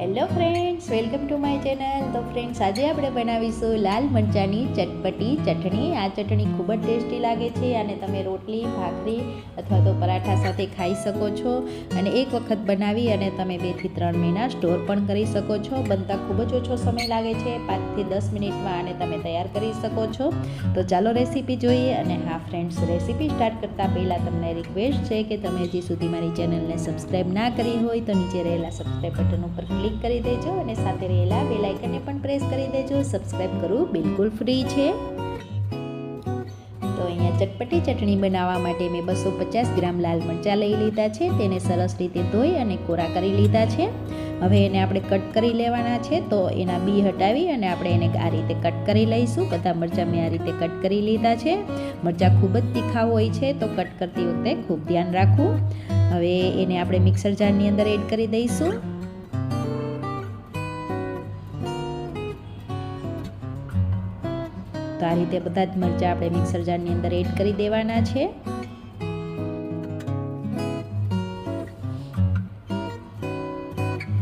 Hello friends welcome to my channel તો friends આજે આપણે બનાવીશું લાલ મરચાંની ચટપટી, ચટણી. આ ચટણી ખૂબ જ ટેસ્ટી લાગે છે અને તમે રોટલી, ભાખરી અથવા તો પરાઠા સાથે ખાઈ શકો છો. અને એક વખત બનાવી અને તમે બેથી ત્રણ મહિના સ્ટોર પણ કરી શકો છો. બનતા ખૂબ જ ઓછો સમય લાગે છે પાંચથી દસ મિનિટમાં આને તમે તૈયાર કરી શકો છો. તો ચાલો રેસીપી જોઈએ અને હા ફ્રેન્ડ્સ રેસીપી સ્ટાર્ટ કરતાં પહેલાં તમને રિક્વેસ્ટ છે કે તમે હજી સુધી મારી ચેનલને સબસ્ક્રાઈબ ના કરી હોય તો નીચે રહેલા સબસ્ક્રાઈબ બટન ઉપર ક્લિક કરી દેજો અને સાથે રહેલા બેલ આઇકનને પણ પ્રેસ કરી દેજો. સબસ્ક્રાઈબ કરવું બિલકુલ ફ્રી છે. તો અહીંયા ચટપટી ચટણી બનાવવા માટે મેં બસો પચાસ ગ્રામ લાલ મરચાં લઈ લીધા છે. તેને સરસ રીતે ધોઈ અને કોરા કરી લીધા છે. હવે એને આપણે કટ કરી લેવાના છે. તો એના બી હટાવી અને આપણે એને આ રીતે કટ કરી લઈશું. બધા મરચાં મેં આ રીતે કટ કરી લીધા છે. મરચાં ખૂબ જ તીખા હોય છે, તો કટ કરતી વખતે ખૂબ ધ્યાન રાખવું. હવે એને આપણે મિક્સર જારની અંદર એડ કરી દઈશું. તો આ રીતે બધા જ મરચાં આપણે મિક્સર જારની અંદર એડ કરી દેવાના છે.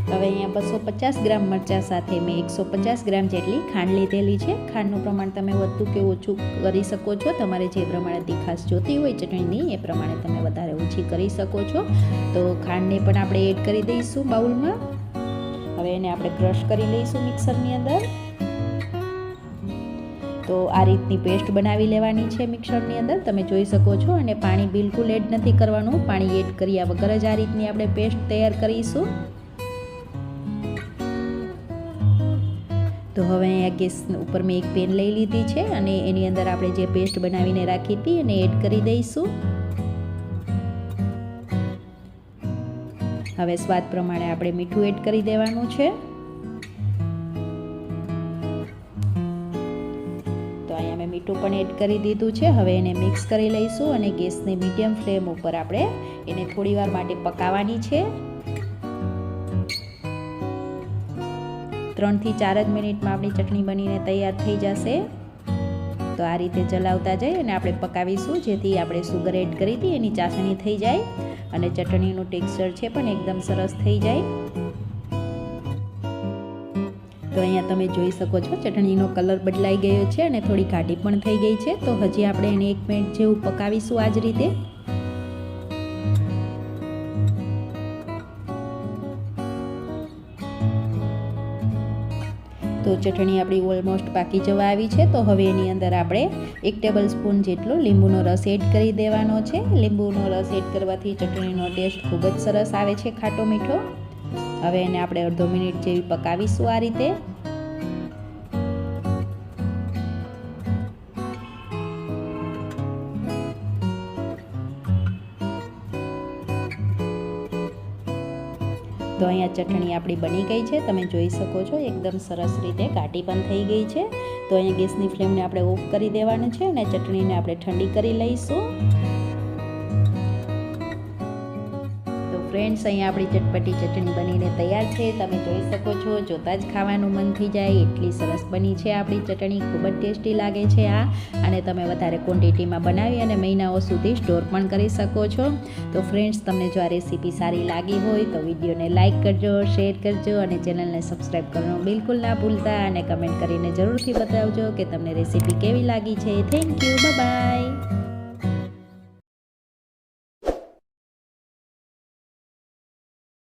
હવે અહીંયા બસો પચાસ ગ્રામ મરચાં સાથે મેં એકસો પચાસ ગ્રામ જેટલી ખાંડ લીધેલી છે. ખાંડનું પ્રમાણ તમે વધુ કે ઓછું કરી શકો છો. તમારે જે પ્રમાણે તીખાશ જોતી હોય ચટણીની, એ પ્રમાણે તમે વધારે ઓછી કરી શકો છો. તો ખાંડને પણ આપણે એડ કરી દઈશું બાઉલમાં. હવે એને આપણે ક્રશ કરી લઈશું મિક્સરની અંદર. તો આ રીતની પેસ્ટ બનાવી લેવાની છે મિક્સરની અંદર. તમે જોઈ શકો છો અને પાણી બિલકુલ એડ નથી કરવાનું. પાણી એડ કર્યા વગર જ આ રીતની આપણે પેસ્ટ તૈયાર કરીશું. તો હવે અહીંયા ગેસ ઉપર મેં એક પેન લઈ લીધી છે અને એની અંદર આપણે જે પેસ્ટ બનાવીને રાખી હતી એને એડ કરી દઈશું. હવે સ્વાદ પ્રમાણે આપણે મીઠું એડ કરી દેવાનું છે. તો અહીંયા મેં મીઠું પણ એડ કરી દીધું છે. હવે એને મિક્સ કરી લઈશું અને ગેસને મીડિયમ ફ્લેમ ઉપર આપણે એને થોડીવાર માટે પકાવવાની છે. ત્રણથી ચાર જ મિનિટમાં આપણી ચટણી બનીને તૈયાર થઈ જશે. તો આ રીતે ચલાવતા જઈ અને આપણે પકાવીશું. જેથી આપણે સુગર એડ કરી હતી, એની ચાસણી થઈ જાય અને ચટણીનું ટેક્સચર છે પણ એકદમ સરસ થઈ જાય. તો અહીંયા તમે જોઈ શકો છો, ચટણીનો કલર બદલાઈ ગયો છે અને થોડી ઘાટી પણ થઈ ગઈ છે. તો હજી આપણે એને એક મિનિટ જેવું પકાવીશું આ જ રીતે. તો ચટણી આપણી ઓલમોસ્ટ પાકી જવા આવી છે. તો હવે એની અંદર આપણે એક ટેબલ સ્પૂન જેટલો લીંબુનો રસ એડ કરી દેવાનો છે. લીંબુનો રસ એડ કરવાથી ચટણીનો ટેસ્ટ ખૂબ જ સરસ આવે છે, ખાટો મીઠો. હવે એને આપણે અડધો મિનિટ જેવી પકાવીશું આ રીતે. તો અહીંયા ચટણી આપણી બની ગઈ છે. તમે જોઈ શકો છો, એકદમ સરસ રીતે કાટી પણ થઈ ગઈ છે. તો અહીંયા ગેસની ફ્લેમને આપણે ઓફ કરી દેવાનું છે અને ચટણીને આપણે ઠંડી કરી લઈશું. ફ્રેન્ડ્સ અહીંયા આપણી ચટપટી ચટણી બનીને તૈયાર છે. તમે જોઈ શકો છો, જોતાં જ ખાવાનું મન થઈ જાય. એટલી સરસ બની છે આપણી ચટણી. ખૂબ જ ટેસ્ટી લાગે છે આ. અને તમે વધારે ક્વોન્ટિટીમાં બનાવી અને મહિનાઓ સુધી સ્ટોર પણ કરી શકો છો. તો ફ્રેન્ડ્સ તમને જો આ રેસીપી સારી લાગી હોય તો વિડીયોને લાઇક કરજો શેર કરજો અને ચેનલને સબસ્ક્રાઈબ કરવાનું બિલકુલ ના ભૂલતા. અને કમેન્ટ કરીને જરૂરથી બતાવજો કે તમને રેસીપી કેવી લાગી છે. Thank you bye